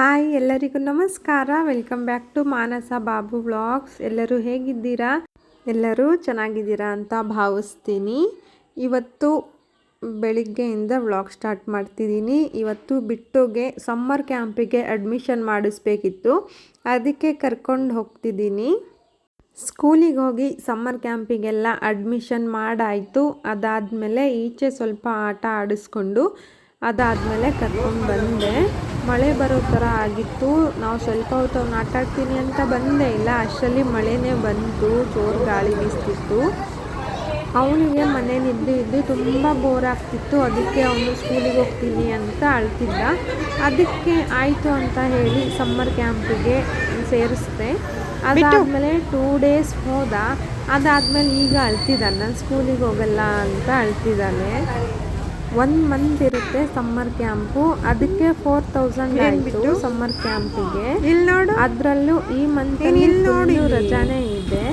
Hi ಎಲ್ಲರಿಗೂ ನಮಸ್ಕಾರ. Welcome back to Manasa Babu vlogs ಎಲ್ಲರೂ ಹೇಗಿದ್ದೀರಾ? ಎಲ್ಲರೂ ಚೆನ್ನಾಗಿದ್ದೀರಾ ಅಂತ ಭಾವಿಸ್ತೀನಿ. ಇವತ್ತು ಬೆಳಿಗ್ಗೆಯಿಂದ ವ್ಲಾಗ್ ಸ್ಟಾರ್ಟ್ ಮಾಡ್ತಿದ್ದೀನಿ. ಇವತ್ತು ಬಿಟ್ಟುಗೆ ಸಮ್ಮರ್ ಕ್ಯಾಂಪಿಗೆ ಅಡ್ಮಿಷನ್ ಮಾಡಿಸ್ಬೇಕಿತ್ತು. ಅದಕ್ಕೆ ಕರ್ಕೊಂಡು ಹೋಗ್ತಿದ್ದೀನಿ. ಸ್ಕೂಲಿಗೆ ಹೋಗಿ ಸಮ್ಮರ್ ಕ್ಯಾಂಪಿಗೆಲ್ಲ ಅಡ್ಮಿಷನ್ ಮಾಡಾಯಿತು. ಅದಾದಮೇಲೆ ಈಚೆ ಸ್ವಲ್ಪ ಆಟ ಆಡಿಸ್ಕೊಂಡು, ಅದಾದಮೇಲೆ ಕರ್ಕೊಂಡು ಬಂದೆ. ಮಳೆ ಬರೋ ಥರ ಆಗಿತ್ತು. ನಾವು ಸ್ವಲ್ಪ ಹೊತ್ತು ಅವ್ನು ಆಟ ಆಡ್ತೀನಿ ಅಂತ ಬಂದೇ ಇಲ್ಲ. ಅಷ್ಟರಲ್ಲಿ ಮಳೆನೇ ಬಂತು. ಜೋರು ಗಾಳಿ ಬೀಸ್ತಿತ್ತು. ಅವನಿಗೆ ಮನೇಲಿ ಇದ್ದು ಇದ್ದು ತುಂಬ ಬೋರ್ ಆಗ್ತಿತ್ತು. ಅದಕ್ಕೆ ಅವನು ಸ್ಕೂಲಿಗೆ ಹೋಗ್ತೀನಿ ಅಂತ ಅಳ್ತಿದ್ದ. ಅದಕ್ಕೆ ಆಯಿತು ಅಂತ ಹೇಳಿ ಸಮ್ಮರ್ ಕ್ಯಾಂಪಿಗೆ ಸೇರಿಸ್ದೆ. ಅದಾದಮೇಲೆ ಟೂ ಡೇಸ್ ಹೋದ. ಅದಾದಮೇಲೆ ಈಗ ಅಳ್ತಿದ್ದಾನೆ. ನಾನು ಸ್ಕೂಲಿಗೆ ಹೋಗಲ್ಲ ಅಂತ ಅಳ್ತಿದ್ದಾನೆ. ಒನ್ ಮಂತ್ ಇರುತ್ತೆ ಸಮ್ಮರ್ ಕ್ಯಾಂಪು ಅದಕ್ಕೆ ಫೋರ್ ತೌಸಂಡ್ ಆಯಿತು ಸಮ್ಮರ್ ಕ್ಯಾಂಪಿಗೆ ಇಲ್ಲಿ ನೋಡು. ಅದರಲ್ಲೂ ಈ ಮಂತ್ ಇಲ್ಲಿ ನೋಡಿ. ರಜಾನೇ ಇದೆ.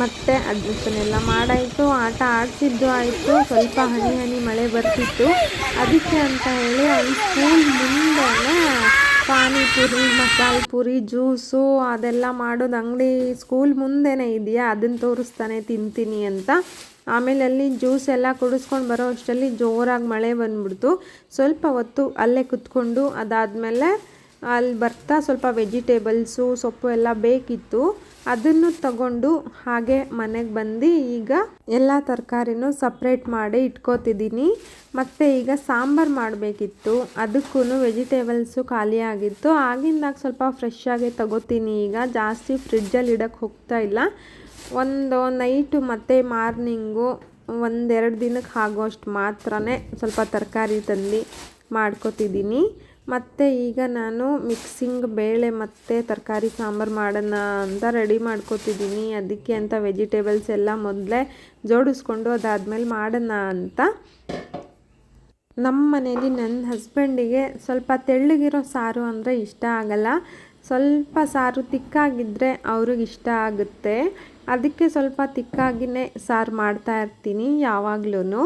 ಮತ್ತೆ ಅಡ್ಮಿಷನ್ ಎಲ್ಲ ಮಾಡಾಯಿತು ಆಟ ಆಡ್ತಿದ್ದು ಆಯಿತು ಸ್ವಲ್ಪ ಹನಿ ಹನಿ ಮಳೆ ಬರ್ತಿತ್ತು. ಅದಕ್ಕೆ ಅಂತ ಹೇಳಿ ಅಲ್ಲಿ ಸ್ಕೂಲ್ ಮುಂದೆ ಪಾನಿಪುರಿ ಮಸಾಲೆ ಪುರಿ ಜ್ಯೂಸು ಅದೆಲ್ಲ ಮಾಡೋದು ಅಂಗಡಿ ಸ್ಕೂಲ್ ಮುಂದೆನೇ ಇದೆಯಾ? ಅದನ್ನು ತೋರಿಸ್ತಾನೆ ತಿಂತೀನಿ ಅಂತ. ಆಮೇಲೆ ಅಲ್ಲಿ ಜ್ಯೂಸ್ ಎಲ್ಲ ಕುಡಿಸ್ಕೊಂಡು ಬರೋ ಅಷ್ಟರಲ್ಲಿ ಜೋರಾಗಿ ಮಳೆ ಬಂದ್ಬಿಡ್ತು. ಸ್ವಲ್ಪ ಹೊತ್ತು ಅಲ್ಲೇ ಕುತ್ಕೊಂಡು ಅದಾದಮೇಲೆ ಅಲ್ಲಿ ಬರ್ತಾ ಸ್ವಲ್ಪ ವೆಜಿಟೇಬಲ್ಸು, ಸೊಪ್ಪು ಎಲ್ಲ ಬೇಕಿತ್ತು. ಅದನ್ನು ತಗೊಂಡು ಹಾಗೆ ಮನೆಗೆ ಬಂದು ಈಗ ಎಲ್ಲ ತರಕಾರಿನೂ ಸಪ್ರೇಟ್ ಮಾಡಿ ಇಟ್ಕೋತಿದ್ದೀನಿ. ಮತ್ತು ಈಗ ಸಾಂಬಾರು ಮಾಡಬೇಕಿತ್ತು. ಅದಕ್ಕೂ ವೆಜಿಟೇಬಲ್ಸು ಖಾಲಿಯಾಗಿತ್ತು ಆಗಿಂದಾಗ ಸ್ವಲ್ಪ ಫ್ರೆಶ್ ಆಗಿ ತಗೋತೀನಿ. ಈಗ ಜಾಸ್ತಿ ಫ್ರಿಡ್ಜಲ್ಲಿ ಇಡೋಕ್ಕೆ ಹೋಗ್ತಾ ಇಲ್ಲ. ಒಂದು ನೈಟು ಮತ್ತು ಮಾರ್ನಿಂಗು ಒಂದೆರಡು ದಿನಕ್ಕೆ ಆಗೋಷ್ಟು ಮಾತ್ರನೇ ಸ್ವಲ್ಪ ತರಕಾರಿ ತಂದು ಮಾಡ್ಕೊತಿದ್ದೀನಿ. ಮತ್ತು ಈಗ ನಾನು ಮಿಕ್ಸಿಂಗ್ ಬೇಳೆ ಮತ್ತು ತರಕಾರಿ ಸಾಂಬಾರು ಮಾಡೋಣ ಅಂತ ರೆಡಿ ಮಾಡ್ಕೊತಿದ್ದೀನಿ. ಅದಕ್ಕೆ ಅಂತ ವೆಜಿಟೇಬಲ್ಸ್ ಎಲ್ಲ ಮೊದಲೇ ಜೋಡಿಸ್ಕೊಂಡು ಅದಾದಮೇಲೆ ಮಾಡೋಣ ಅಂತ. ನಮ್ಮ ಮನೇಲಿ ನನ್ನ ಹಸ್ಬೆಂಡಿಗೆ ಸ್ವಲ್ಪ ತೆಳ್ಳಗಿರೋ ಸಾರು ಅಂದರೆ ಇಷ್ಟ ಆಗಲ್ಲ. ಸ್ವಲ್ಪ ಸಾರು ತಿಕ್ಕಾಗಿದ್ದರೆ ಅವ್ರಿಗೆ ಇಷ್ಟ ಆಗುತ್ತೆ. ಅದಕ್ಕೆ ಸ್ವಲ್ಪ ತಿಕ್ಕಾಗಿಯೇ ಸಾರು ಮಾಡ್ತಾ ಇರ್ತೀನಿ ಯಾವಾಗ್ಲೂ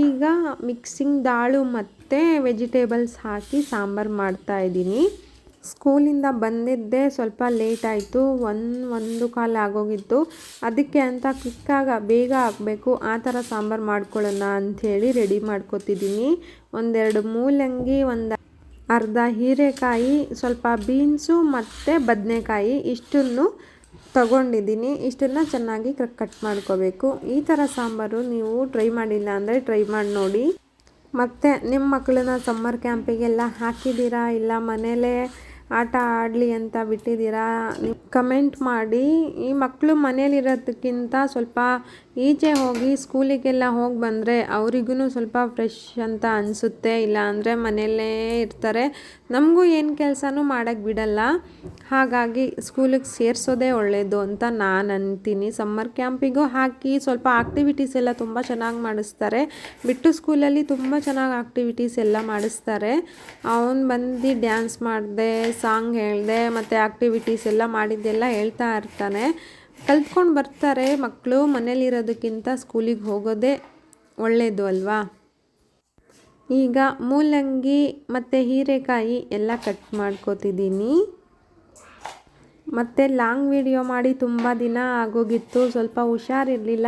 ಈಗ ಮಿಕ್ಸಿಂಗ್ ದಾಳು ಮತ್ತು ವೆಜಿಟೇಬಲ್ಸ್ ಹಾಕಿ ಸಾಂಬಾರು ಮಾಡ್ತಾ ಇದ್ದೀನಿ. ಸ್ಕೂಲಿಂದ ಬಂದಿದ್ದೇ ಸ್ವಲ್ಪ ಲೇಟ್ ಆಯಿತು, ಒಂದು ಒಂದು ಕಾಲ ಆಗೋಗಿತ್ತು. ಅದಕ್ಕೆ ಅಂತ ಕ್ವಿಕ್ಕಾಗ ಬೇಗ ಆಗಬೇಕು ಆ ಥರ ಸಾಂಬಾರು ಮಾಡ್ಕೊಳ್ಳೋಣ ಅಂಥೇಳಿ ರೆಡಿ ಮಾಡ್ಕೊತಿದ್ದೀನಿ. ಒಂದೆರಡು ಮೂಲಂಗಿ, ಒಂದು ಅರ್ಧ ಹೀರೆಕಾಯಿ, ಸ್ವಲ್ಪ ಬೀನ್ಸು ಮತ್ತು ಬದನೆಕಾಯಿ, ಇಷ್ಟನ್ನು ತಗೊಂಡಿದ್ದೀನಿ. ಇಷ್ಟನ್ನು ಚೆನ್ನಾಗಿ ಕಟ್ ಮಾಡ್ಕೋಬೇಕು. ಈ ಥರ ಸಾಂಬಾರು ನೀವು ಟ್ರೈ ಮಾಡಿಲ್ಲ ಅಂದರೆ ಟ್ರೈ ಮಾಡಿ ನೋಡಿ. ಮತ್ತು ನಿಮ್ಮ ಮಕ್ಕಳನ್ನ ಸಮ್ಮರ್ ಕ್ಯಾಂಪಿಗೆಲ್ಲ ಹಾಕಿದ್ದೀರಾ? ಇಲ್ಲ ಮನೇಲೇ ಆಟ ಆಡಲಿ ಅಂತ ಬಿಟ್ಟಿದ್ದೀರಾ? ಕಮೆಂಟ್ ಮಾಡಿ. ಈ ಮಕ್ಕಳು ಮನೇಲಿರೋದಕ್ಕಿಂತ ಸ್ವಲ್ಪ ಈಚೆ ಹೋಗಿ ಸ್ಕೂಲಿಗೆಲ್ಲ ಹೋಗಿ ಬಂದರೆ ಅವರಿಗೂ ಸ್ವಲ್ಪ ಫ್ರೆಶ್ ಅಂತ ಅನಿಸುತ್ತೆ, ಇಲ್ಲ ಅಂದರೆ ಮನೆಯಲ್ಲೇ ಇರ್ತಾರೆ. ನಮಗೂ ಏನು ಕೆಲಸನೂ ಮಾಡೋಕ್ಕೆ ಬಿಡಲ್ಲ. ಹಾಗಾಗಿ ಸ್ಕೂಲಿಗೆ ಸೇರಿಸೋದೇ ಒಳ್ಳೆಯದು ಅಂತ ನಾನು ಅಂತೀನಿ. ಸಮ್ಮರ್ ಕ್ಯಾಂಪಿಗೂ ಹಾಕಿ ಸ್ವಲ್ಪ ಆಕ್ಟಿವಿಟೀಸ್ ಎಲ್ಲ ತುಂಬ ಚೆನ್ನಾಗಿ ಮಾಡಿಸ್ತಾರೆ. ಬಿಟ್ಟು ಸ್ಕೂಲಲ್ಲಿ ತುಂಬ ಚೆನ್ನಾಗಿ ಆಕ್ಟಿವಿಟೀಸ್ ಎಲ್ಲ ಮಾಡಿಸ್ತಾರೆ. ಅವನು ಬಂದು ಡ್ಯಾನ್ಸ್ ಮಾಡಿದೆ ಸಾಂಗ್ ಹೇಳಿದೆ, ಮತ್ತು ಆಕ್ಟಿವಿಟೀಸ್ ಎಲ್ಲ ಮಾಡಿದ್ದೆಲ್ಲ ಹೇಳ್ತಾ ಇರ್ತಾನೆ. ಕಲ್ತ್ಕೊಂಡು ಬರ್ತಾರೆ ಮಕ್ಕಳು ಮನೇಲಿರೋದಕ್ಕಿಂತ ಸ್ಕೂಲಿಗೆ ಹೋಗೋದೇ ಒಳ್ಳೆಯದು ಅಲ್ವಾ? ಈಗ ಮೂಲಂಗಿ ಮತ್ತು ಹೀರೆಕಾಯಿ ಎಲ್ಲ ಕಟ್ ಮಾಡ್ಕೋತಿದ್ದೀನಿ. ಮತ್ತು ಲಾಂಗ್ ವಿಡಿಯೋ ಮಾಡಿ ತುಂಬ ದಿನ ಆಗೋಗಿತ್ತು, ಸ್ವಲ್ಪ ಹುಷಾರಿರಲಿಲ್ಲ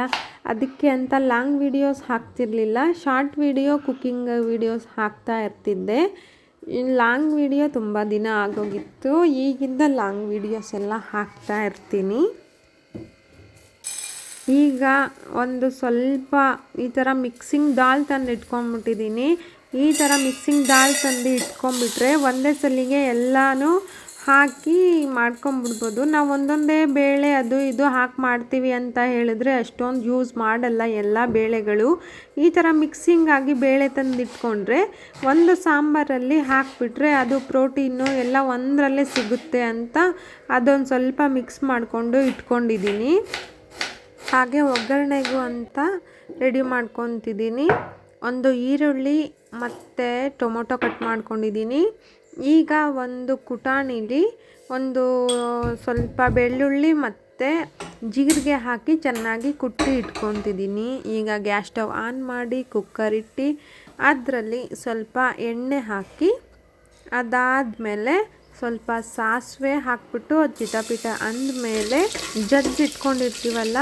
ಅದಕ್ಕೆ ಅಂತ ಲಾಂಗ್ ವಿಡಿಯೋಸ್ ಹಾಕ್ತಿರ್ಲಿಲ್ಲ. ಶಾರ್ಟ್ ವಿಡಿಯೋ ಕುಕ್ಕಿಂಗ್ ವಿಡಿಯೋಸ್ ಹಾಕ್ತಾ ಇರ್ತಿದ್ದೆ. ಲಾಂಗ್ ವಿಡಿಯೋ ತುಂಬ ದಿನ ಆಗೋಗಿತ್ತು. ಈಗಿಂದ ಲಾಂಗ್ ವಿಡಿಯೋಸ್ ಎಲ್ಲ ಹಾಕ್ತಾ ಇರ್ತೀನಿ. ಈಗ ಒಂದು ಸ್ವಲ್ಪ ಈ ಥರ ಮಿಕ್ಸಿಂಗ್ ದಾಲ್ ತಂದು ಇಟ್ಕೊಂಡ್ಬಿಟ್ಟಿದ್ದೀನಿ. ಈ ಥರ ಮಿಕ್ಸಿಂಗ್ ದಾಲ್ ತಂದು ಇಟ್ಕೊಂಡ್ಬಿಟ್ರೆ ಒಂದೇ ಸಲಿಗೆ ಎಲ್ಲನೂ ಹಾಕಿ ಮಾಡ್ಕೊಂಬಿಡ್ಬೋದು ನಾವು ಒಂದೊಂದೇ ಬೇಳೆ ಅದು ಇದು ಹಾಕಿ ಮಾಡ್ತೀವಿ ಅಂತ ಹೇಳಿದ್ರೆ ಅಷ್ಟೊಂದು ಯೂಸ್ ಮಾಡಲ್ಲ ಎಲ್ಲ ಬೇಳೆಗಳು. ಈ ಥರ ಮಿಕ್ಸಿಂಗ್ ಆಗಿ ಬೇಳೆ ತಂದಿಟ್ಕೊಂಡ್ರೆ ಒಂದು ಸಾಂಬಾರಲ್ಲಿ ಹಾಕಿಬಿಟ್ರೆ ಅದು ಪ್ರೋಟೀನು ಎಲ್ಲ ಒಂದರಲ್ಲೇ ಸಿಗುತ್ತೆ ಅಂತ ಅದೊಂದು ಸ್ವಲ್ಪ ಮಿಕ್ಸ್ ಮಾಡಿಕೊಂಡು ಇಟ್ಕೊಂಡಿದ್ದೀನಿ. ಹಾಗೆ ಒಗ್ಗರಣೆಗೂ ಅಂತ ರೆಡಿ ಮಾಡ್ಕೊತಿದ್ದೀನಿ. ಒಂದು ಈರುಳ್ಳಿ ಮತ್ತು ಟೊಮೊಟೊ ಕಟ್ ಮಾಡ್ಕೊಂಡಿದ್ದೀನಿ. ಈಗ ಒಂದು ಕುಟಾಣಿಲಿ ಒಂದು ಸ್ವಲ್ಪ ಬೆಳ್ಳುಳ್ಳಿ ಮತ್ತು ಜೀರಿಗೆ ಹಾಕಿ ಚೆನ್ನಾಗಿ ಕುಟ್ಟಿ ಇಟ್ಕೊತಿದ್ದೀನಿ. ಈಗ ಗ್ಯಾಸ್ ಸ್ಟವ್ ಆನ್ ಮಾಡಿ ಕುಕ್ಕರ್ ಇಟ್ಟು, ಅದರಲ್ಲಿ ಸ್ವಲ್ಪ ಎಣ್ಣೆ ಹಾಕಿ ಅದಾದಮೇಲೆ ಸ್ವಲ್ಪ ಸಾಸಿವೆ ಹಾಕ್ಬಿಟ್ಟು ಅದು ಚಿಟಪಿಟ ಅಂದಮೇಲೆ ಜಜ್ಜಿಟ್ಕೊಂಡಿರ್ತೀವಲ್ಲ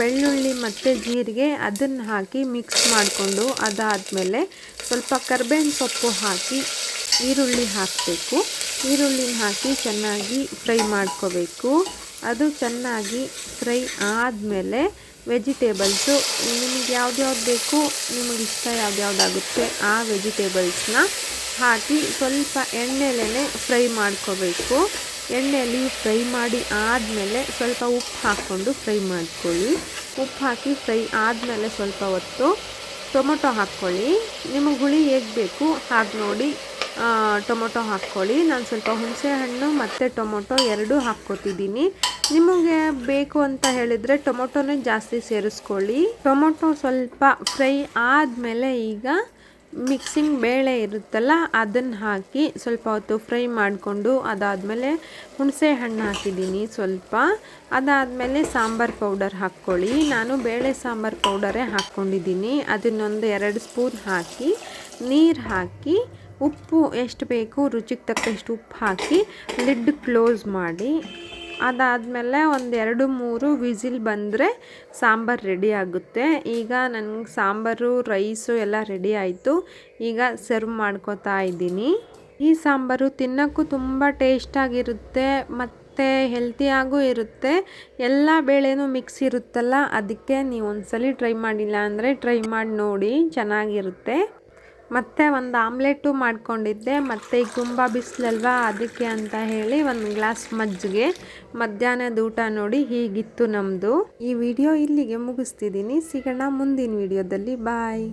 ಬೆಳ್ಳುಳ್ಳಿ ಮತ್ತು ಜೀರಿಗೆ ಅದನ್ನು ಹಾಕಿ ಮಿಕ್ಸ್ ಮಾಡಿಕೊಂಡು ಅದಾದಮೇಲೆ ಸ್ವಲ್ಪ ಕರ್ಬೇವಿನ ಸೊಪ್ಪು ಹಾಕಿ ಈರುಳ್ಳಿ ಹಾಕಬೇಕು. ಈರುಳ್ಳಿನ ಹಾಕಿ ಚೆನ್ನಾಗಿ ಫ್ರೈ ಮಾಡ್ಕೋಬೇಕು. ಅದು ಚೆನ್ನಾಗಿ ಫ್ರೈ ಆದಮೇಲೆ ವೆಜಿಟೇಬಲ್ಸು, ನಿಮಗೆ ಯಾವ್ದು ಬೇಕು, ನಿಮಗೆ ಇಷ್ಟ ಯಾವ್ದ್ಯಾವ್ದಾಗುತ್ತೆ ಆ ವೆಜಿಟೇಬಲ್ಸ್ನ ಹಾಕಿ ಸ್ವಲ್ಪ ಎಣ್ಣೆಲೇ ಫ್ರೈ ಮಾಡ್ಕೋಬೇಕು. ಎಣ್ಣೆಯಲ್ಲಿ ಫ್ರೈ ಮಾಡಿ ಆದಮೇಲೆ ಸ್ವಲ್ಪ ಉಪ್ಪು ಹಾಕ್ಕೊಂಡು ಫ್ರೈ ಮಾಡ್ಕೊಳ್ಳಿ. ಉಪ್ಪು ಹಾಕಿ ಫ್ರೈ ಆದಮೇಲೆ ಸ್ವಲ್ಪ ಹೊತ್ತು ಟೊಮೊಟೊ ಹಾಕ್ಕೊಳ್ಳಿ. ನಿಮಗೆ ಹುಳಿ ಹೇಗೆ ಬೇಕು ಹಾಗೆ ನೋಡಿ ಟೊಮೊಟೊ ಹಾಕ್ಕೊಳ್ಳಿ. ನಾನು ಸ್ವಲ್ಪ ಹುಣಸೆ ಹಣ್ಣು ಮತ್ತು ಟೊಮೊಟೊ ಎರಡೂ ಹಾಕ್ಕೊತಿದ್ದೀನಿ. ನಿಮಗೆ ಬೇಕು ಅಂತ ಹೇಳಿದರೆ ಟೊಮೊಟೊನೇ ಜಾಸ್ತಿ ಸೇರಿಸ್ಕೊಳ್ಳಿ. ಟೊಮೊಟೊ ಸ್ವಲ್ಪ ಫ್ರೈ ಆದಮೇಲೆ ಈಗ ಮಿಕ್ಸಿಂಗ್ ಬೇಳೆ ಇರುತ್ತಲ್ಲ, ಅದನ್ನು ಹಾಕಿ ಸ್ವಲ್ಪ ಹೊತ್ತು ಫ್ರೈ ಮಾಡಿಕೊಂಡು ಅದಾದಮೇಲೆ ಹುಣಸೆ ಹಣ್ಣು ಹಾಕಿದ್ದೀನಿ ಸ್ವಲ್ಪ. ಅದಾದಮೇಲೆ ಸಾಂಬಾರು ಪೌಡರ್ ಹಾಕ್ಕೊಳ್ಳಿ. ನಾನು ಬೇಳೆ ಸಾಂಬಾರು ಪೌಡರೇ ಹಾಕ್ಕೊಂಡಿದ್ದೀನಿ. ಅದನ್ನೊಂದು ಎರಡು ಸ್ಪೂನ್ ಹಾಕಿ, ನೀರು ಹಾಕಿ, ಉಪ್ಪು ಎಷ್ಟು ಬೇಕು ರುಚಿಗೆ ತಕ್ಕಷ್ಟು ಉಪ್ಪು ಹಾಕಿ ಲಿಡ್ ಕ್ಲೋಸ್ ಮಾಡಿ. ಅದಾದಮೇಲೆ ಒಂದು ಎರಡು ಮೂರು ವಿಸಿಲ್ ಬಂದರೆ ಸಾಂಬಾರು ರೆಡಿ ಆಗುತ್ತೆ. ಈಗ ನನಗೆ ಸಾಂಬಾರು, ರೈಸು ಎಲ್ಲ ರೆಡಿ ಆಯಿತು. ಈಗ ಸರ್ವ್ ಮಾಡ್ಕೋತಾ ಇದ್ದೀನಿ. ಈ ಸಾಂಬಾರು ತಿನ್ನೋಕ್ಕೂ ತುಂಬ ಟೇಸ್ಟಾಗಿರುತ್ತೆ ಮತ್ತು ಹೆಲ್ತಿಯಾಗೂ ಇರುತ್ತೆ. ಎಲ್ಲ ಬೇಳೆನೂ ಮಿಕ್ಸ್ ಇರುತ್ತಲ್ಲ, ಅದಕ್ಕೆ ನೀವು ಸಲ ಟ್ರೈ ಮಾಡಿಲ್ಲ ಅಂದರೆ ಟ್ರೈ ಮಾಡಿ ನೋಡಿ, ಚೆನ್ನಾಗಿರುತ್ತೆ. ಮತ್ತು ಒಂದು ಆಮ್ಲೆಟು ಮಾಡಿಕೊಂಡಿದ್ದೆ. ಮತ್ತು ಈಗ ತುಂಬ ಬಿಸಿಲಲ್ವಾ, ಅದಕ್ಕೆ ಅಂತ ಹೇಳಿ ಒಂದು ಗ್ಲಾಸ್ ಮಜ್ಜಿಗೆ, ಮಧ್ಯಾಹ್ನದ ಊಟ ನೋಡಿ ಹೀಗಿತ್ತು ನಮ್ಮದು ಈ ವಿಡಿಯೋ ಇಲ್ಲಿಗೆ ಮುಗಿಸ್ತಿದ್ದೀನಿ. ಸಿಗೋಣ ಮುಂದಿನ ವಿಡಿಯೋದಲ್ಲಿ. ಬಾಯ್.